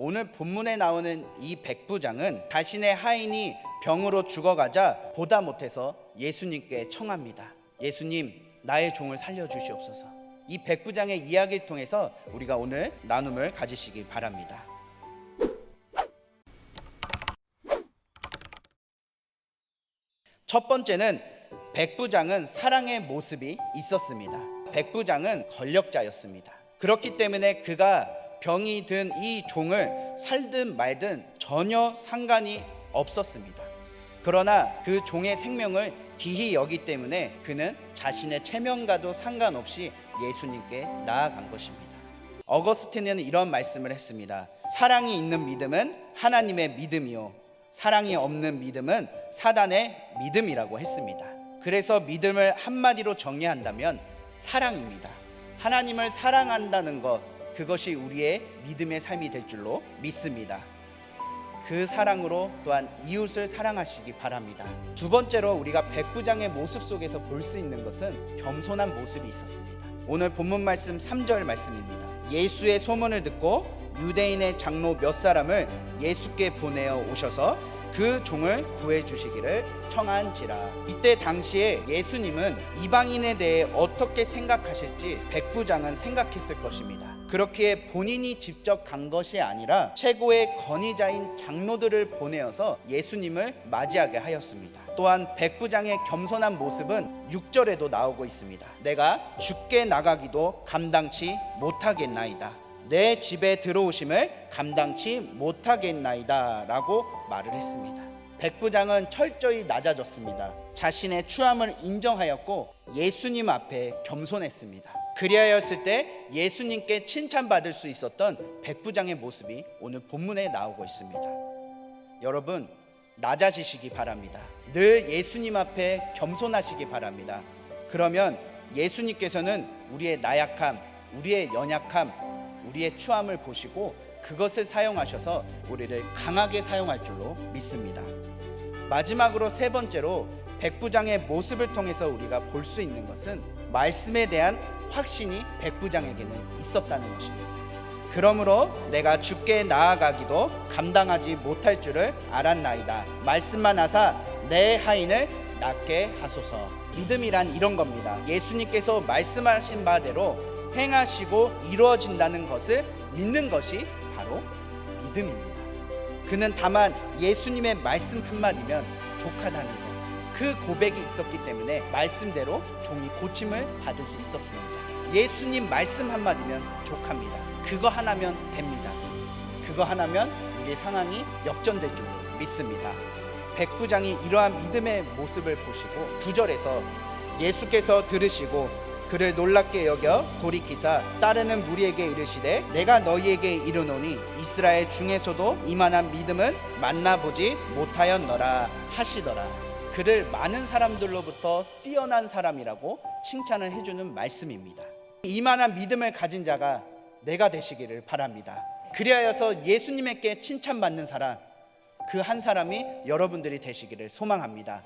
오늘 본문에 나오는 이 백부장은 자신의 하인이 병으로 죽어가자 보다 못해서 예수님께 청합니다. 예수님, 나의 종을 살려주시옵소서. 이 백부장의 이야기를 통해서 우리가 오늘 나눔을 가지시기 바랍니다. 첫 번째는 백부장은 사랑의 모습이 있었습니다. 백부장은 권력자였습니다. 그렇기 때문에 그가 병이 든 이 종을 살든 말든 전혀 상관이 없었습니다. 그러나 그 종의 생명을 기히 여기 때문에 그는 자신의 체면과도 상관없이 예수님께 나아간 것입니다. 어거스틴은 이런 말씀을 했습니다. 사랑이 있는 믿음은 하나님의 믿음이요. 사랑이 없는 믿음은 사단의 믿음이라고 했습니다. 그래서 믿음을 한마디로 정리한다면 사랑입니다. 하나님을 사랑한다는 것, 그것이 우리의 믿음의 삶이 될 줄로 믿습니다. 그 사랑으로 또한 이웃을 사랑하시기 바랍니다. 두 번째로 우리가 백부장의 모습 속에서 볼 수 있는 것은 겸손한 모습이 있었습니다. 오늘 본문 말씀 3절 말씀입니다. 예수의 소문을 듣고 유대인의 장로 몇 사람을 예수께 보내어 오셔서 그 종을 구해 주시기를 청한지라. 이때 당시에 예수님은 이방인에 대해 어떻게 생각하실지 백부장은 생각했을 것입니다. 그렇기에 본인이 직접 간 것이 아니라 최고의 권위자인 장로들을 보내어서 예수님을 맞이하게 하였습니다. 또한 백부장의 겸손한 모습은 6절에도 나오고 있습니다. 내가 죽게 나가기도 감당치 못하겠나이다. 내 집에 들어오심을 감당치 못하겠나이다 라고 말을 했습니다. 백부장은 철저히 낮아졌습니다. 자신의 추함을 인정하였고 예수님 앞에 겸손했습니다. 그리하였을 때 예수님께 칭찬받을 수 있었던 백부장의 모습이 오늘 본문에 나오고 있습니다. 여러분 낮아지시기 바랍니다. 늘 예수님 앞에 겸손하시기 바랍니다. 그러면 예수님께서는 우리의 나약함, 우리의 연약함, 우리의 추함을 보시고 그것을 사용하셔서 우리를 강하게 사용할 줄로 믿습니다. 마지막으로 세 번째로 백부장의 모습을 통해서 우리가 볼 수 있는 것은 말씀에 대한 확신이 백부장에게는 있었다는 것입니다. 그러므로 내가 죽게 나아가기도 감당하지 못할 줄을 알았나이다. 말씀만 하사 내 하인을 낫게 하소서. 믿음이란 이런 겁니다. 예수님께서 말씀하신 바대로 행하시고 이루어진다는 것을 믿는 것이 바로 믿음입니다. 그는 다만 예수님의 말씀 한마디면 족하다는 것. 그 고백이 있었기 때문에 말씀대로 종이 고침을 받을 수 있었습니다. 예수님 말씀 한마디면 족합니다. 그거 하나면 됩니다. 그거 하나면 우리의 상황이 역전될 줄 믿습니다. 백부장이 이러한 믿음의 모습을 보시고 구절에서 예수께서 들으시고 그를 놀랍게 여겨 돌이키사 따르는 무리에게 이르시되 내가 너희에게 이르노니 이스라엘 중에서도 이만한 믿음은 만나보지 못하였노라 하시더라. 그를 많은 사람들로부터 뛰어난 사람이라고 칭찬을 해주는 말씀입니다. 이만한 믿음을 가진 자가 내가 되시기를 바랍니다. 그리하여서 예수님에게 칭찬받는 사람 그 한 사람이 여러분들이 되시기를 소망합니다.